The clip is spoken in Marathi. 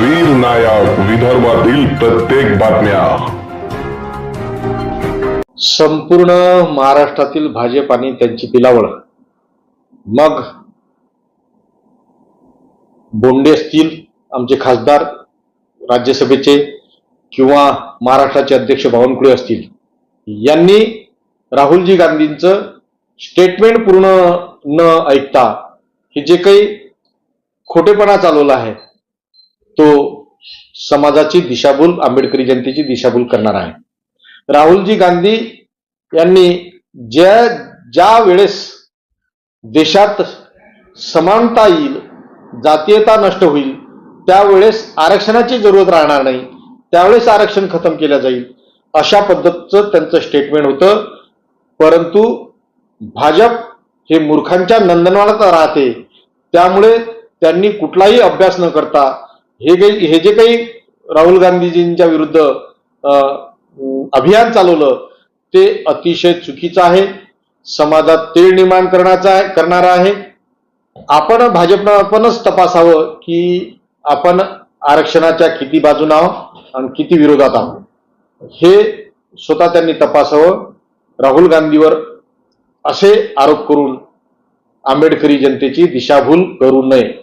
वीर नायक विदर्भातील प्रत्येक बातम्या. संपूर्ण महाराष्ट्रातील भाजप आणि त्यांची पिलावळ. मग बोंडे असतील आमचे खासदार राज्यसभेचे किंवा महाराष्ट्राचे अध्यक्ष बावनकुळे असतील यांनी राहुलजी गांधींचं स्टेटमेंट पूर्ण न ऐकता हे जे काही खोटेपणा चालवला आहे तो समाजाची दिशाभूल आंबेडकरी जनतेची दिशाभूल करणार आहे. राहुलजी गांधी यांनी ज्या ज्या वेळेस देशात समानता येईल जातीयता नष्ट होईल त्यावेळेस आरक्षणाची जरूरत राहणार नाही त्यावेळेस आरक्षण खतम केलं जाईल अशा पद्धतीचं त्यांचं स्टेटमेंट होतं. परंतु भाजप हे मूर्खांच्या नंदनवनात राहते त्यामुळे त्यांनी कुठलाही अभ्यास न करता हे काही हे जे काही राहुल गांधीजींच्या विरुद्ध अभियान चालवलं ते अतिशय चुकीचं आहे. समाजात तेळ निर्माण करण्याचा करणार करणारा आहे. आपण भाजपनं आपणच तपासावं की आपण आरक्षणाच्या किती बाजून आहोत आणि किती विरोधात आहोत. हे स्वतः त्यांनी तपासावं. राहुल गांधीवर असे आरोप करून आंबेडकरी जनतेची दिशाभूल करू नये.